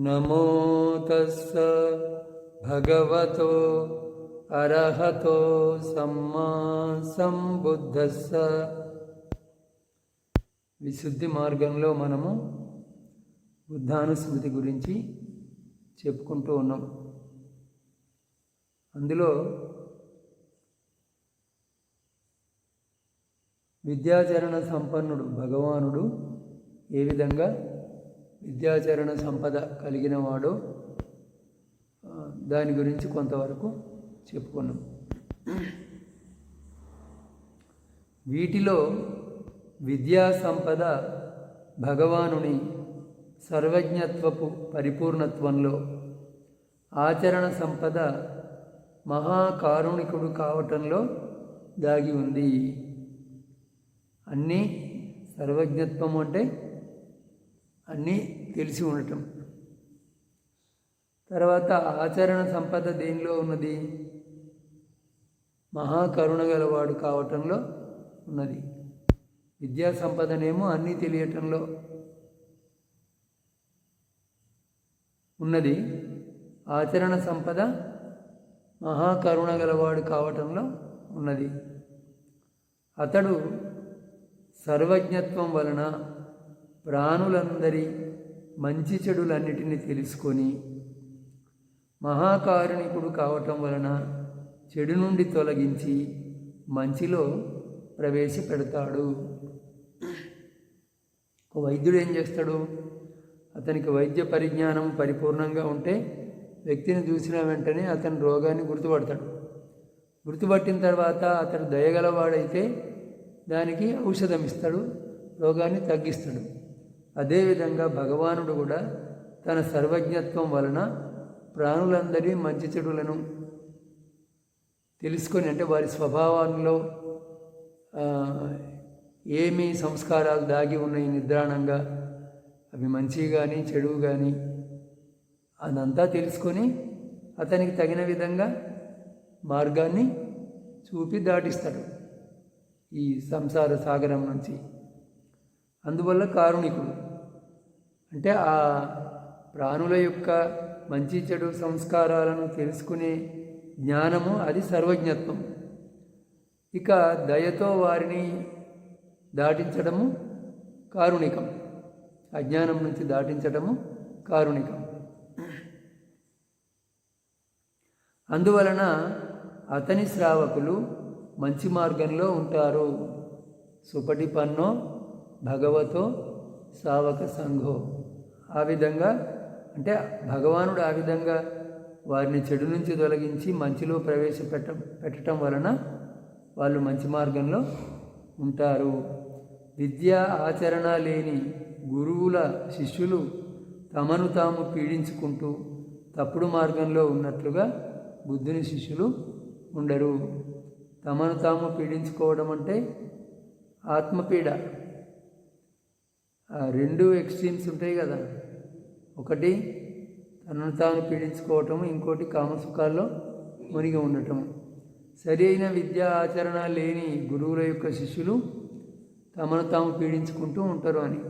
నమో తస్స భగవతో అర్హతో సమ్మా సంబుద్ధస్స. విశుద్ధి మార్గంలో మనము బుద్ధానుస్మృతి గురించి చెప్పుకుంటూ ఉన్నాం. అందులో విద్యాచరణ సంపన్నుడు భగవానుడు ఏ విధంగా విద్యాచరణ సంపద కలిగినవాడో దాని గురించి కొంతవరకు చెప్పుకున్నాం. వీటిలో విద్యా సంపద భగవానుని సర్వజ్ఞత్వపు పరిపూర్ణత్వంలో ఆచరణ సంపద మహాకారుణికుడు కావటంలో దాగి ఉంది. అన్నీ సర్వజ్ఞత్వం అంటే అన్నీ తెలిసి ఉండటం. తర్వాత ఆచరణ సంపద దేనిలో ఉన్నది? మహాకరుణ గలవాడు కావటంలో ఉన్నది. విద్యా సంపదనేమో అన్నీ తెలియటంలో ఉన్నది. ఆచరణ సంపద మహాకరుణ గలవాడు కావటంలో ఉన్నది. అతడు సర్వజ్ఞత్వం వలన ప్రాణులందరి మంచి చెడులన్నిటినీ తెలుసుకొని మహాకారుణికుడు కావటం వలన చెడు నుండి తొలగించి మంచిలో ప్రవేశపెడతాడు. ఒక వైద్యుడు ఏం చేస్తాడు? అతనికి వైద్య పరిజ్ఞానం పరిపూర్ణంగా ఉంటే వ్యక్తిని చూసిన వెంటనే అతని రోగాన్ని గుర్తుపడతాడు. గుర్తుపట్టిన తర్వాత అతడు దయగలవాడైతే దానికి ఔషధం ఇస్తాడు రోగాన్ని తగ్గిస్తాడు. అదేవిధంగా భగవానుడు కూడా తన సర్వజ్ఞత్వం వలన ప్రాణులందరి మంచి చెడులను తెలుసుకొని అంటే వారి స్వభావాల్లో ఏమి సంస్కారాలు దాగి ఉన్నాయి నిద్రాణంగా అవి మంచి కానీ చెడు కానీ అదంతా తెలుసుకొని అతనికి తగిన విధంగా మార్గాన్ని చూపి దాటిస్తాడు ఈ సంసార సాగరం నుంచి. అందువల్ల కారుణికుడు. అంటే ఆ ప్రాణుల యొక్క మంచి చెడు సంస్కారాలను తెలుసుకునే జ్ఞానము అది సర్వజ్ఞత్వం. ఇక దయతో వారిని దాటించడము కారుణికం. అజ్ఞానం నుంచి దాటించడము కారుణికం. అందువలన అతని శ్రావకులు మంచి మార్గంలో ఉంటారు. సుపటి పన్నో భగవతో శ్రావక సంఘో. ఆ విధంగా అంటే భగవానుడు ఆ విధంగా వారిని చెడు నుంచి తొలగించి మంచిలో ప్రవేశపెట్ట పెట్టడం వలన వాళ్ళు మంచి మార్గంలో ఉంటారు. విద్య ఆచరణ లేని గురువుల శిష్యులు తమను తాము పీడించుకుంటూ తప్పుడు మార్గంలో ఉన్నట్లుగా బుద్ధుని శిష్యులు ఉండరు. తమను తాము పీడించుకోవడం అంటే ఆత్మపీడ. రెండు ఎక్స్ట్రీమ్స్ ఉంటాయి కదా. ఒకటి తనను తాను పీడించుకోవటము ఇంకోటి కామసుఖాల్లో మునిగి ఉండటం సరి అయిన విద్యా ఆచరణ లేని గురువుల యొక్క శిష్యులు తమను తాము పీడించుకుంటూ ఉంటారు అని.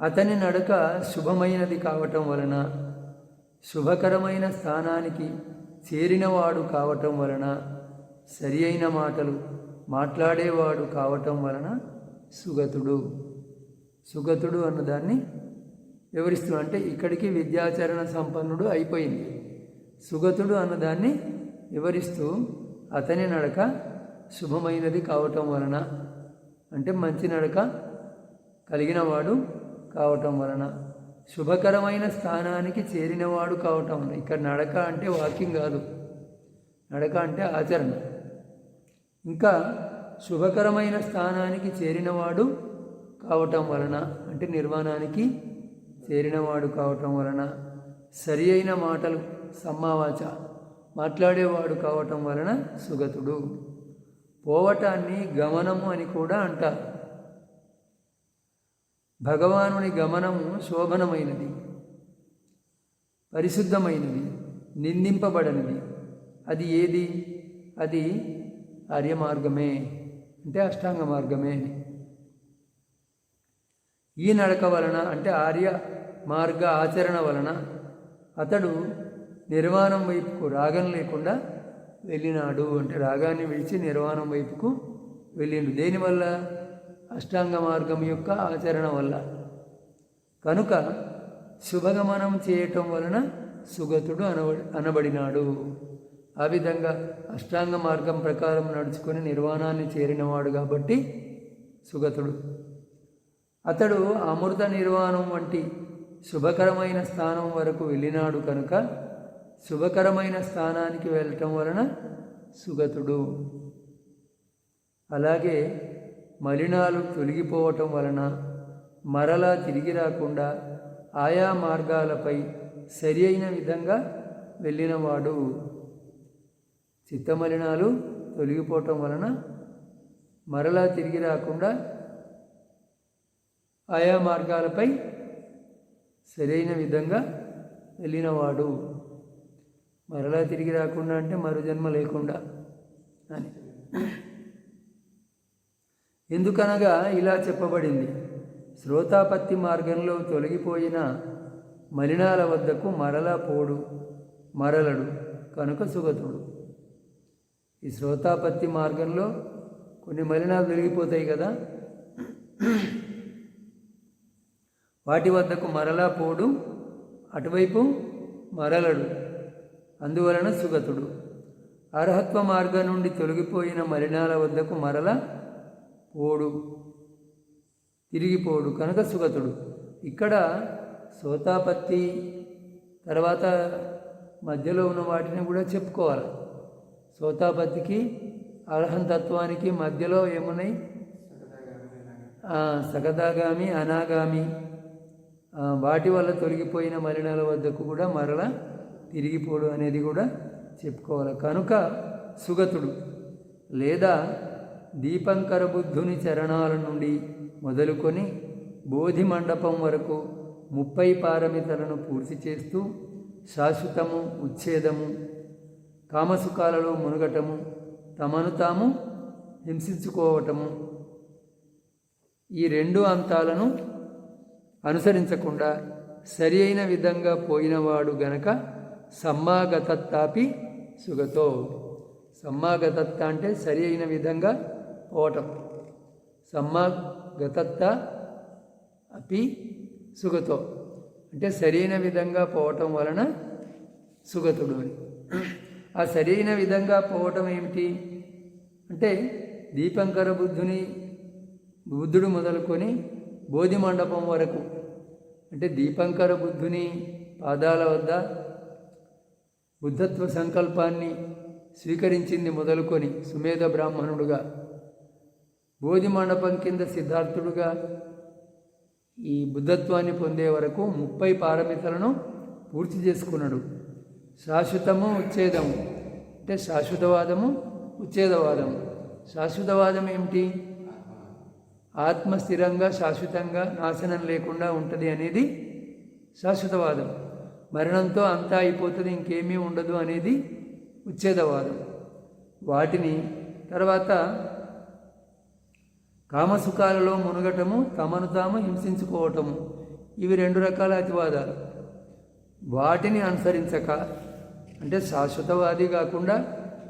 అతని నడక శుభమైనది కావటం వలన శుభకరమైన స్థానానికి చేరినవాడు కావటం వలన సరి అయిన మాటలు మాట్లాడేవాడు కావటం వలన సుగతుడు. సుగతుడు అన్నదాన్ని వివరిస్తూ అంటే ఇక్కడికి విద్యాచరణ సంపన్నుడు అయిపోయింది. సుగతుడు అన్నదాన్ని వివరిస్తూ అతని నడక శుభమైనది కావటం వలన అంటే మంచి నడక కలిగినవాడు కావటం వలన. శుభకరమైన స్థానానికి చేరినవాడు కావటం వలన. ఇక్కడ నడక అంటే వాకింగ్ కాదు. నడక అంటే ఆచరణ. ఇంకా శుభకరమైన స్థానానికి చేరినవాడు కావటం వలన అంటే నిర్వాణానికి చేరినవాడు కావటం వలన సరి అయిన మాటలు సమ్మావాచ మాట్లాడేవాడు కావటం వలన సుగతుడు. పోవటాన్ని గమనము అని కూడా అంటారు. భగవానుని గమనము శోభనమైనది పరిశుద్ధమైనది నిందింపబడనిది. అది ఏది? అది ఆర్య మార్గమే అంటే అష్టాంగ మార్గమే. అని ఈ నడక వలన అంటే ఆర్య మార్గ ఆచరణ వలన అతడు నిర్వాణం వైపుకు రాగం లేకుండా వెళ్ళినాడు అంటే రాగాన్ని విడిచి నిర్వాణం వైపుకు వెళ్ళిండు. దేనివల్ల అష్టాంగ మార్గం యొక్క ఆచరణ వల్ల. కనుక శుభగమనం చేయటం వలన సుగతుడు అనబడి అనబడినాడు. ఆ విధంగా అష్టాంగ మార్గం ప్రకారం నడుచుకొని నిర్వాణాన్ని చేరినవాడు కాబట్టి సుగతుడు. అతడు అమృత నిర్వాణం వంటి శుభకరమైన స్థానం వరకు వెళ్ళినాడు కనుక శుభకరమైన స్థానానికి వెళ్ళటం వలన సుగతుడు. అలాగే మలినాలు తొలగిపోవటం వలన మరలా తిరిగి రాకుండా ఆయా మార్గాలపై సరి అయిన విధంగా వెళ్ళినవాడు. చిత్తమలినాలు తొలగిపోవటం వలన మరలా తిరిగి రాకుండా ఆయా మార్గాలపై సరైన విధంగా వెళ్ళినవాడు. మరలా తిరిగి రాకుండా అంటే మరు జన్మ లేకుండా అని. ఎందుకనగా ఇలా చెప్పబడింది. శ్రోతాపత్తి మార్గంలో తొలగిపోయిన మలినాల వద్దకు మరలా పోడు మరలడు కనుక సుగతుడు. ఈ శ్రోతాపత్తి మార్గంలో కొన్ని మలినాలు తొలగిపోతాయి కదా. వాటి వద్దకు మరలా పోడు అటువైపు మరలడు అందువలన సుగతుడు. అర్హత్వ మార్గం నుండి తొలగిపోయిన మలినాల వద్దకు మరల పోడు తిరిగిపోడు కనుక సుగతుడు. ఇక్కడ సోతాపత్తి తర్వాత మధ్యలో ఉన్న వాటిని కూడా చెప్పుకోవాలి. సోతాపత్తికి అర్హంతత్వానికి మధ్యలో ఏమున్నాయి? సగదాగామి అనాగామి. వాటి వల్ల తొలగిపోయిన మలినాల వద్దకు కూడా మరల తిరిగిపోడు అనేది కూడా చెప్పుకోవాలి. కనుక సుగతుడు లేదా దీపంకర బుద్ధుని చరణాల నుండి మొదలుకొని బోధి మండపం వరకు ముప్పై పారమితలను పూర్తి చేస్తూ శాశ్వతము ఉచ్ఛేదము కామసుఖాలలో మునగటము తమను తాము హింసించుకోవటము. ఈ రెండు అంతాలను అనుసరించకుండా సరి అయిన విధంగా పోయినవాడు గనక సమ్మాగతత్తాపి సుగతో. సమ్మాగతత్త అంటే సరి అయిన విధంగా పోవటం. సమ్మాగతత్త అపి సుగతో. అంటే సరైన విధంగా పోవటం వలన సుగతుడు అని. ఆ సరైన విధంగా పోవటం ఏమిటి? అంటే దీపంకర బుద్ధుని బుద్ధుడు మొదలుకొని బోధి మండపం వరకు. అంటే దీపంకర బుద్ధుని పాదాల వద్ద బుద్ధత్వ సంకల్పాన్ని స్వీకరించింది మొదలుకొని సుమేధ బ్రాహ్మణుడుగా బోధి మండపం కింద సిద్ధార్థుడుగా ఈ బుద్ధత్వాన్ని పొందే వరకు ముప్పై పారమితలను పూర్తి చేసుకున్నాడు. శాశ్వతము ఉచ్ఛేదము. అంటే శాశ్వతవాదము ఉచ్ఛేదవాదము. శాశ్వతవాదం ఏమిటి? ఆత్మ స్థిరంగా శాశ్వతంగా నాశనం లేకుండా ఉంటుంది అనేది శాశ్వతవాదం. మరణంతో అంతా అయిపోతుంది ఇంకేమీ ఉండదు అనేది ఉచ్ఛేదవాదం. వాటిని తర్వాత కామసుఖాలలో మునగటము తమను తాము హింసించుకోవటము. ఇవి రెండు రకాల అతివాదాలు. వాటిని అనుసరించక అంటే శాశ్వతవాది కాకుండా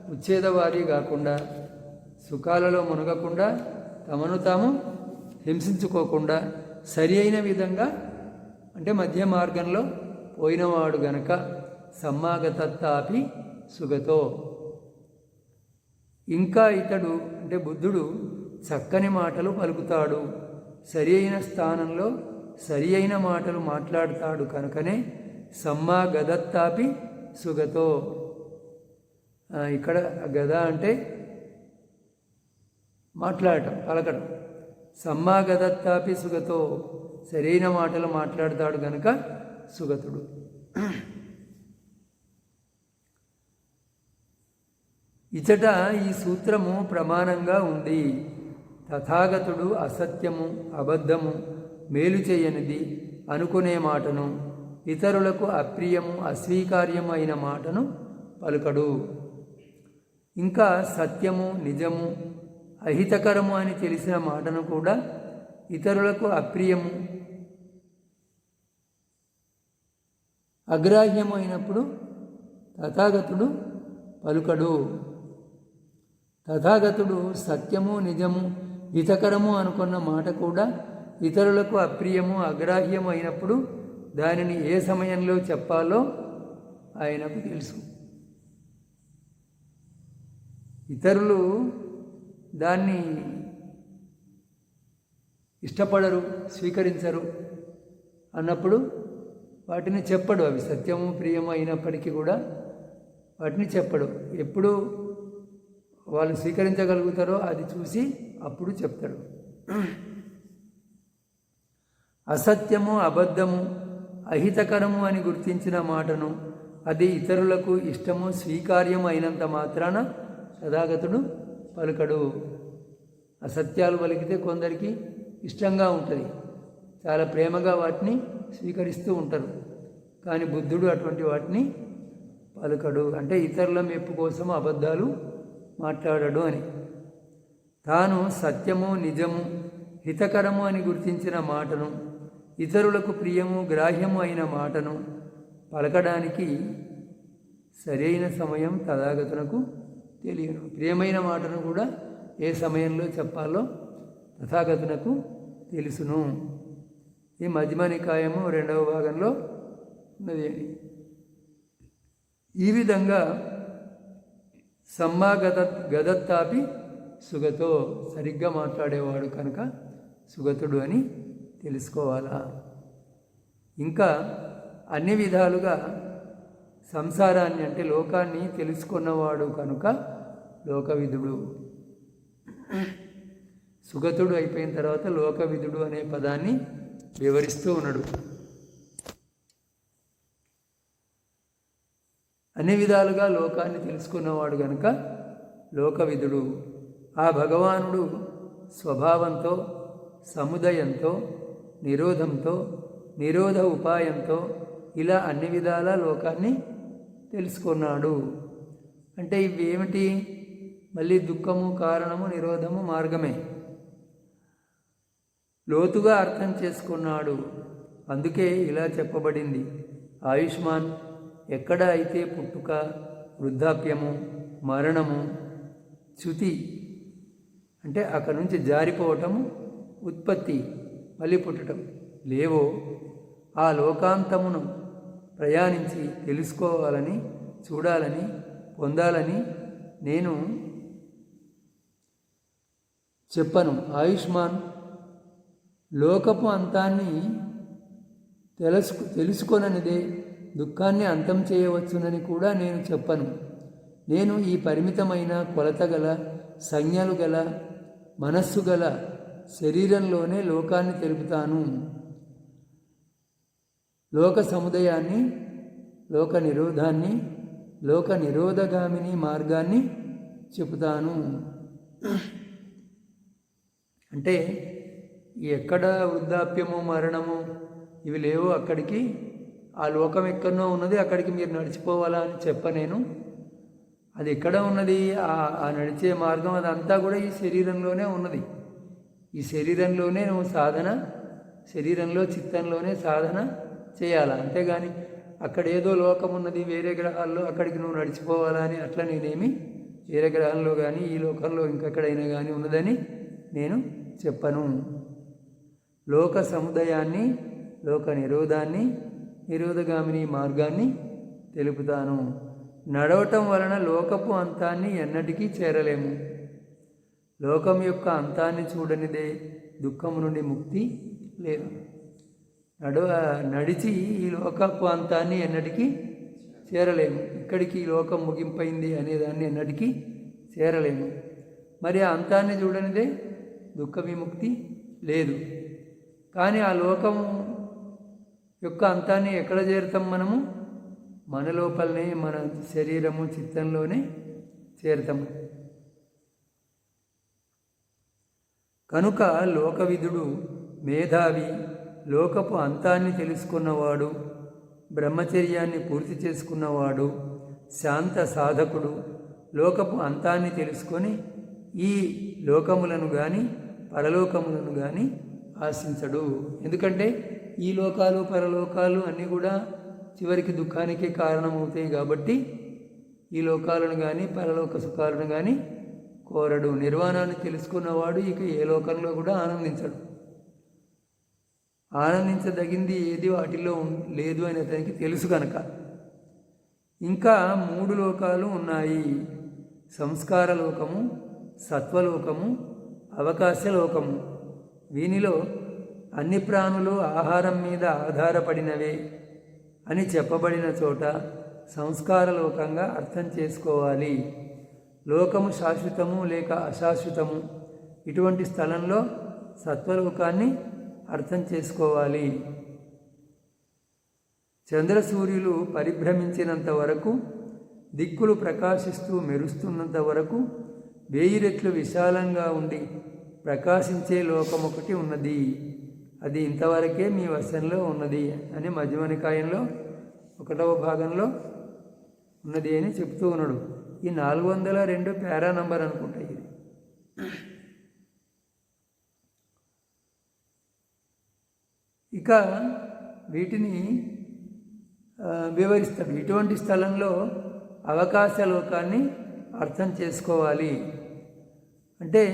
ఉచ్ఛేదవాది కాకుండా సుఖాలలో మునగకుండా తమను తాము హింసించుకోకుండా సరి అయిన విధంగా అంటే మధ్య మార్గంలో పోయినవాడు గనక సమ్మాగతత్తాపి సుగతో. ఇంకా ఇతడు అంటే బుద్ధుడు చక్కని మాటలు పలుకుతాడు. సరి అయిన స్థానంలో సరి అయిన మాటలు మాట్లాడతాడు కనుకనే సమ్మాగదత్తాపి గదత్తాపి సుగతో ఇక్కడ గద అంటే మాట్లాడటం పలకడం. సమ్మా గదత్తాపి సుగతో సరైన మాటలు మాట్లాడతాడు గనుక సుగతుడు. ఇచట ఈ సూత్రము ప్రమాణంగా ఉంది. తథాగతుడు అసత్యము అబద్ధము మేలు చేయనిది అనుకునే మాటను ఇతరులకు అప్రియము అస్వీకార్యము అయిన మాటను పలుకడు. ఇంకా సత్యము నిజము అహితకరము అని తెలిసిన మాటను కూడా ఇతరులకు అప్రియము అగ్రాహ్యమైనప్పుడు తథాగతుడు పలుకడు. తథాగతుడు సత్యము నిజము హితకరము అనుకున్న మాట కూడా ఇతరులకు అప్రియము అగ్రాహ్యమైనప్పుడు అయినప్పుడు దానిని ఏ సమయంలో చెప్పాలో ఆయనకు తెలుసు. ఇతరులు దాన్ని ఇష్టపడరు స్వీకరించరు అన్నప్పుడు వాటిని చెప్పడు. అవి సత్యము ప్రియము అయినప్పటికీ కూడా వాటిని చెప్పడు. ఎప్పుడు వాళ్ళు స్వీకరించగలుగుతారో అది చూసి అప్పుడు చెప్తాడు. అసత్యము అబద్ధము అహితకరము అని గుర్తించిన మాటను అది ఇతరులకు ఇష్టము స్వీకార్యం అయినంత మాత్రాన సదాగతుడు పలుకడు. అసత్యాలు పలికితే కొందరికి ఇష్టంగా ఉంటుంది. చాలా ప్రేమగా వాటిని స్వీకరిస్తూ ఉంటారు. కానీ బుద్ధుడు అటువంటి వాటిని పలుకడు. అంటే ఇతరుల మెప్పు కోసం అబద్ధాలు మాట్లాడడు అని. తాను సత్యము నిజము హితకరము అని గుర్తించిన మాటను ఇతరులకు ప్రియము గ్రాహ్యము అయిన మాటను పలకడానికి సరైన సమయం తథాగతునకు తెలియను. ప్రియమైన మాటను కూడా ఏ సమయంలో చెప్పాలో తథాగతునకు తెలుసును. ఈ మధ్యమనికాయము రెండవ భాగంలో ఉన్నది. అని ఈ విధంగా సమ్మాగత గదత్తాపి సుగతో సరిగ్గా మాట్లాడేవాడు కనుక సుగతుడు అని తెలుసుకోవాలా? ఇంకా అన్ని విధాలుగా సంసారాన్ని అంటే లోకాన్ని తెలుసుకున్నవాడు కనుక లోకవిధుడు సుగతుడు అయిపోయిన తర్వాత లోకవిధుడు అనే పదాన్ని వివరిస్తూ ఉన్నాడు. అన్ని విధాలుగా లోకాన్ని తెలుసుకున్నవాడు గనుక లోకవిధుడు ఆ భగవానుడు స్వభావంతో సముదయంతో నిరోధంతో నిరోధ ఉపాయంతో ఇలా అన్ని విధాల లోకాన్ని తెలుసుకున్నాడు. అంటే ఇవి ఏమిటి మళ్ళీ దుఃఖము కారణము నిరోధము మార్గమే. లోతుగా అర్థం చేసుకున్నాడు. అందుకే ఇలా చెప్పబడింది. ఆయుష్మాన్ ఎక్కడ అయితే పుట్టుక వృద్ధాప్యము మరణము చ్యుతి అంటే అక్కడ నుంచి జారిపోవటము ఉత్పత్తి మళ్ళీ పుట్టడం. లేవో ఆ లోకాంతమును ప్రయాణించి తెలుసుకోవాలని చూడాలని పొందాలని నేను చెప్పను. ఆయుష్మాన్ లోకపు అంతాన్ని తెలుసు తెలుసుకొననిదే దుఃఖాన్ని అంతం చేయవచ్చునని కూడా నేను చెప్పను. నేను ఈ పరిమితమైన కొలత గల సంజ్ఞలు గల మనస్సు గల శరీరంలోనే లోకాన్ని తెలుపుతాను. లోక సముదయాన్ని లోక నిరోధాన్ని లోక నిరోధగామిని మార్గాన్ని చెబుతాను. అంటే ఎక్కడ వృద్ధాప్యము మరణము ఇవి లేవో అక్కడికి ఆ లోకం ఎక్కడనో ఉన్నది అక్కడికి మీరు నడిచిపోవాలా అని చెప్ప నేను. అది ఎక్కడ ఉన్నది? ఆ నడిచే మార్గం అదంతా కూడా ఈ శరీరంలోనే ఉన్నది. ఈ శరీరంలోనే నువ్వు సాధన శరీరంలో చిత్తంలోనే సాధన చేయాలి? అంతేగాని అక్కడ ఏదో లోకం ఉన్నది వేరే గ్రహాల్లో అక్కడికి నువ్వు నడిచిపోవాలా అని అట్లా నేనేమి వేరే గ్రహంలో కానీ ఈ లోకంలో ఇంకెక్కడైనా కానీ ఉన్నదని నేను చెప్పను. లోక సముదాయాన్ని లోక నిరోధాన్ని నిరోధగామిని మార్గాన్ని తెలుపుతాను. నడవటం వలన లోకపు అంతాన్ని ఎన్నటికీ చేరలేము. లోకం యొక్క అంతాన్ని చూడనిదే దుఃఖము నుండి ముక్తి లేదు. నడు నడిచి ఈ లోకపు అంతాన్ని ఎన్నటికీ చేరలేము. ఇక్కడికి ఈ లోకం ముగింపైంది అనేదాన్ని ఎన్నటికీ చేరలేము. మరి ఆ అంతాన్ని చూడనిదే దుఃఖ విముక్తి లేదు. కానీ ఆ లోకం యొక్క అంతాన్ని ఎక్కడ చేరుతాం మనము? మన లోపలనే మన శరీరము చిత్తంలోనే చేరుతాము. కనుక లోకవిధుడు మేధావి లోకపు అంతాన్ని తెలుసుకున్నవాడు బ్రహ్మచర్యాన్ని పూర్తి చేసుకున్నవాడు శాంత సాధకుడు లోకపు అంతాన్ని తెలుసుకొని ఈ లోకములను కానీ పరలోకములను కానీ ఆశించడు. ఎందుకంటే ఈ లోకాలు పరలోకాలు అన్నీ కూడా చివరికి దుఃఖానికి కారణమవుతాయి కాబట్టి ఈ లోకాలను కానీ పరలోక సుఖాలను కానీ కోరడు. నిర్వాణాన్ని తెలుసుకున్నవాడు ఇక ఏ లోకంలో కూడా ఆనందించడు. ఆనందించదగింది ఏది వాటిల్లో లేదు అని అతనికి తెలుసు కనుక ఇంకా మూడు లోకాలు ఉన్నాయి. సంస్కార లోకము సత్వలోకము అవకాశ లోకము. వీనిలో అన్ని ప్రాణులు ఆహారం మీద ఆధారపడినవే అని చెప్పబడిన చోట సంస్కార లోకంగా అర్థం చేసుకోవాలి. లోకము శాశ్వతము లేక అశాశ్వతము. ఇటువంటి స్థలంలో సత్వలోకాన్ని అర్థం చేసుకోవాలి. చంద్రసూర్యులు పరిభ్రమించినంత వరకు దిక్కులు ప్రకాశిస్తూ మెరుస్తున్నంత వరకు వేయి రెట్లు విశాలంగా ఉండి ప్రకాశించే లోకం ఒకటి ఉన్నది. అది ఇంతవరకే మీ వశంలో ఉన్నది అని మధ్యమనికాయంలో ఒకటవ భాగంలో ఉన్నది అని చెప్తూ ఉన్నాడు. ఈ నాలుగు వందల రెండు పేరా నంబర్ అనుకుంటా ఇది. ఇక వీటిని వివరిస్తాం. వివరిస్తాడు ఇటువంటి స్థలంలో అవకాశ లోకాన్ని అర్థం చేసుకోవాలి. అంటే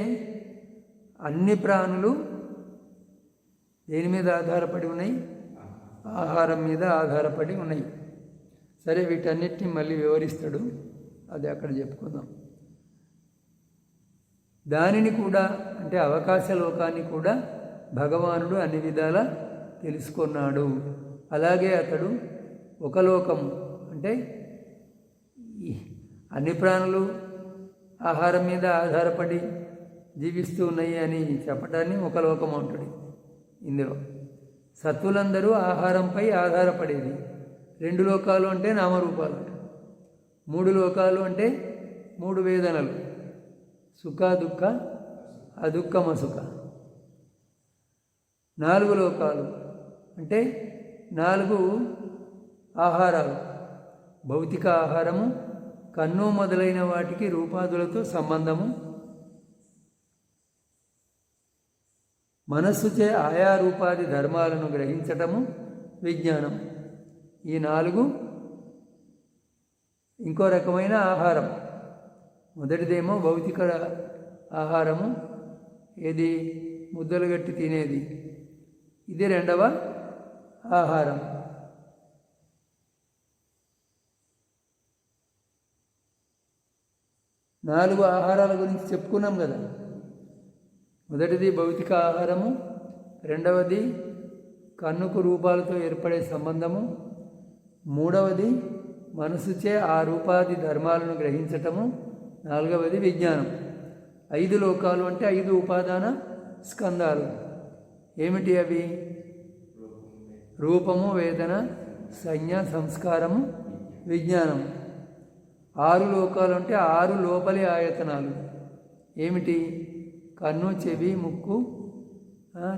అన్ని ప్రాణులు దేని మీద ఆధారపడి ఉన్నాయి? ఆహారం మీద ఆధారపడి ఉన్నాయి. సరే వీటన్నిటిని మళ్ళీ వివరిస్తాడు. అది అక్కడ చెప్పుకుందాం. దానిని కూడా అంటే అవకాశ లోకాన్ని కూడా భగవానుడు అన్ని విధాలా తెలుసుకున్నాడు. అలాగే అతడు ఒక లోకం అంటే అన్ని ప్రాణులు ఆహారం మీద ఆధారపడి జీవిస్తూ ఉన్నాయి అని చెప్పడాన్ని ఒక లోకం అంటాడు ఇందులో. సత్తులందరూ ఆహారంపై ఆధారపడేది. రెండు లోకాలు అంటే నామరూపాలు మూడు లోకాలు అంటే మూడు వేదనలు. సుఖ దుఃఖ అదుఃఖమ సుఖ. నాలుగు లోకాలు అంటే నాలుగు ఆహారాలు. భౌతిక ఆహారము కన్ను మొదలైన వాటికి రూపాదులతో సంబంధము. మనస్సుచే ఆయా రూపాది ధర్మాలను గ్రహించటము విజ్ఞానం ఈ నాలుగు ఇంకో రకమైన ఆహారం. మొదటిదేమో భౌతిక ఆహారము. ఏది? ముద్దలు గట్టి తినేది. ఇది రెండవ ఆహారం. నాలుగు ఆహారాల గురించి చెప్పుకున్నాం కదా. మొదటిది భౌతిక ఆహారము. రెండవది కన్నుకు రూపాలతో ఏర్పడే సంబంధము. మూడవది మనసుచే ఆ రూపాది ధర్మాలను గ్రహించటము. నాలుగవది విజ్ఞానం. ఐదు లోకాలు అంటే ఐదు ఉపాదాన స్కందాలు. ఏమిటి అవి? రూపము వేదన సంజ్ఞ సంస్కారము విజ్ఞానం. ఆరు లోకాలు అంటే ఆరు లోపలి ఆయతనాలు. ఏమిటి? కన్ను చెవి ముక్కు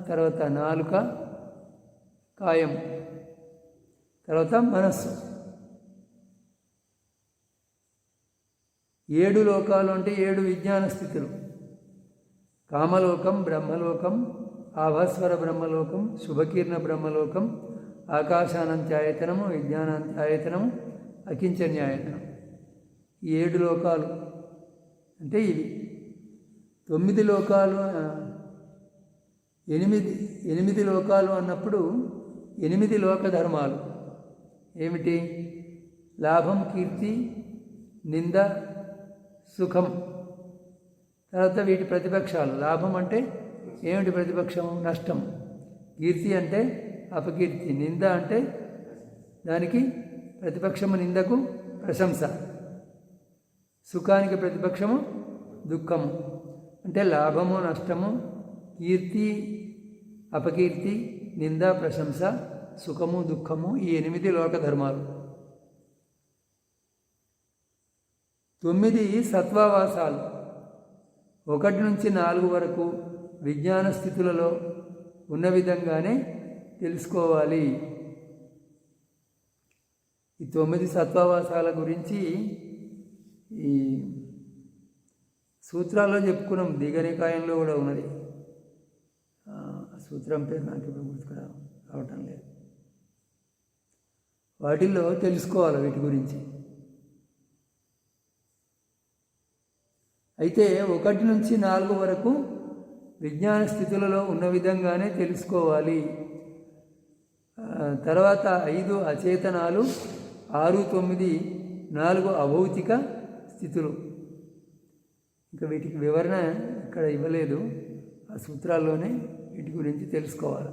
తర్వాత నాలుక కాయం. తర్వాత మనస్సు. ఏడు లోకాలు అంటే ఏడు విజ్ఞాన స్థితులు. కామలోకం బ్రహ్మలోకం ఆభాస్వర బ్రహ్మలోకం శుభకీర్ణ బ్రహ్మలోకం ఆకాశానంత్యాయతనము విజ్ఞానాంత్యాయతనము అకించన్యాయతనం ఈ ఏడు లోకాలు అంటే ఇవి. తొమ్మిది లోకాలు ఎనిమిది ఎనిమిది లోకాలు అన్నప్పుడు ఎనిమిది లోక ధర్మాలు. ఏమిటి? లాభం కీర్తి నింద సుఖం. తర్వాత వీటి ప్రతిపక్షాలు. లాభం అంటే ఏమిటి ప్రతిపక్షం? నష్టం. కీర్తి అంటే అపకీర్తి. నింద అంటే దానికి ప్రతిపక్షము నిందకు ప్రశంస. సుఖానికి ప్రతిపక్షము దుఃఖము అంటే లాభము నష్టము కీర్తి అపకీర్తి నింద ప్రశంస సుఖము దుఃఖము ఈ ఎనిమిది లోక ధర్మాలు. తొమ్మిది సత్వావాసాలు. ఒకటి నుంచి నాలుగు వరకు విజ్ఞాన స్థితులలో ఉన్న విధంగానే తెలుసుకోవాలి. ఈ తొమ్మిది సత్వావాసాల గురించి ఈ సూత్రాల్లో చెప్పుకున్నాం. దిగనికాయంలో కూడా ఉన్నది. సూత్రం పేరు నాకు ఇప్పుడు గుర్తుకు రావటం లేదు. వాటిల్లో తెలుసుకోవాలి వీటి గురించి. అయితే ఒకటి నుంచి నాలుగు వరకు విజ్ఞాన స్థితులలో ఉన్న విధంగానే తెలుసుకోవాలి. తర్వాత ఐదు అచేతనాలు ఆరు తొమ్మిది నాలుగు అభౌతిక స్థితులు. ఇంకా వీటికి వివరణ ఇక్కడ ఇవ్వలేదు. ఆ సూత్రాల్లోనే వీటి గురించి తెలుసుకోవాలి.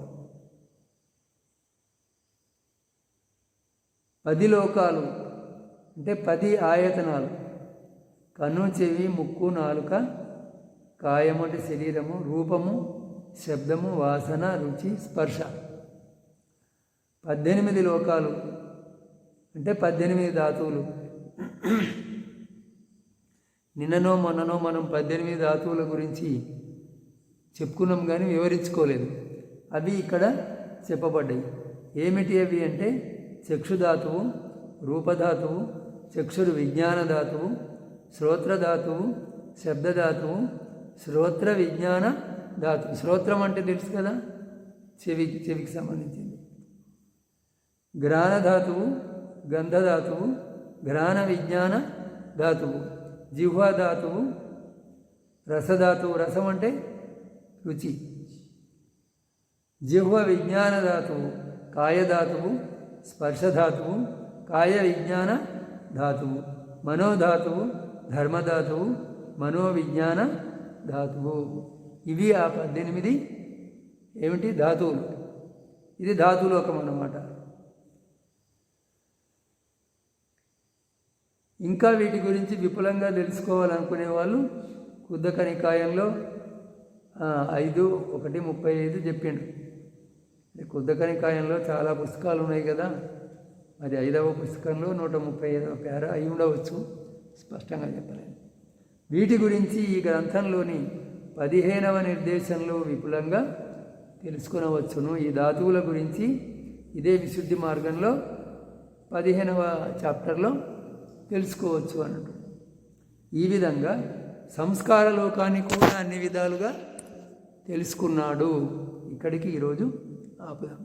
పది లోకాలు అంటే పది ఆయతనాలు. కన్ను చెవి ముక్కు నాలుక కాయమటి శరీరము రూపము శబ్దము వాసన రుచి స్పర్శ. పద్దెనిమిది లోకాలు అంటే పద్దెనిమిది ధాతువులు. నిన్ననో మొన్ననో మనం పద్దెనిమిది ధాతువుల గురించి చెప్పుకున్నాం కానీ వివరించుకోలేదు. అవి ఇక్కడ చెప్పబడ్డాయి. ఏమిటి అవి అంటే చక్షుధాతువు రూపధాతువు చక్షుడు విజ్ఞాన ధాతువు శ్రోత్రధాతువు శబ్దధాతువు శ్రోత్ర విజ్ఞాన ధాతువు. శ్రోత్రం అంటే తెలుసు కదా? చెవి చెవికి సంబంధించింది. గ్రాణధాతువు గంధధాతువు ఘ్రాణ విజ్ఞాన ధాతువు. జిహ్వాధాతువు రసధాతువు. రసం అంటే రుచి. జిహ్వ విజ్ఞాన ధాతువు కాయధాతువు స్పర్శధాతువు కాయ విజ్ఞాన ధాతువు. మనోధాతువు ధర్మధాతువు మనోవిజ్ఞాన ధాతువు ఇవి ఆ పద్దెనిమిది ఏమిటి? ధాతువులు. ఇది ధాతులోకం అన్నమాట. ఇంకా వీటి గురించి విపులంగా తెలుసుకోవాలనుకునే వాళ్ళు కుద్దక నికాయంలో ఐదు ఒకటి ముప్పై ఐదు చెప్పిండు కుద్దక నికాయంలో చాలా పుస్తకాలు ఉన్నాయి కదా. మరి ఐదవ పుస్తకంలో నూట ముప్పై ఐదవ పేర? అయి ఉండవచ్చు. స్పష్టంగా చెప్పలేను వీటి గురించి ఈ గ్రంథంలోని పదిహేనవ నిర్దేశంలో విపులంగా తెలుసుకునవచ్చును. ఈ ధాతువుల గురించి ఇదే విశుద్ధి మార్గంలో పదిహేనవ చాప్టర్లో తెలుసుకోవచ్చు అన్నట్టు. ఈ విధంగా సంస్కార లోకాన్ని కూడా అన్ని విధాలుగా తెలుసుకున్నాడు. ఇక్కడికి ఈరోజు ఆపుదాం.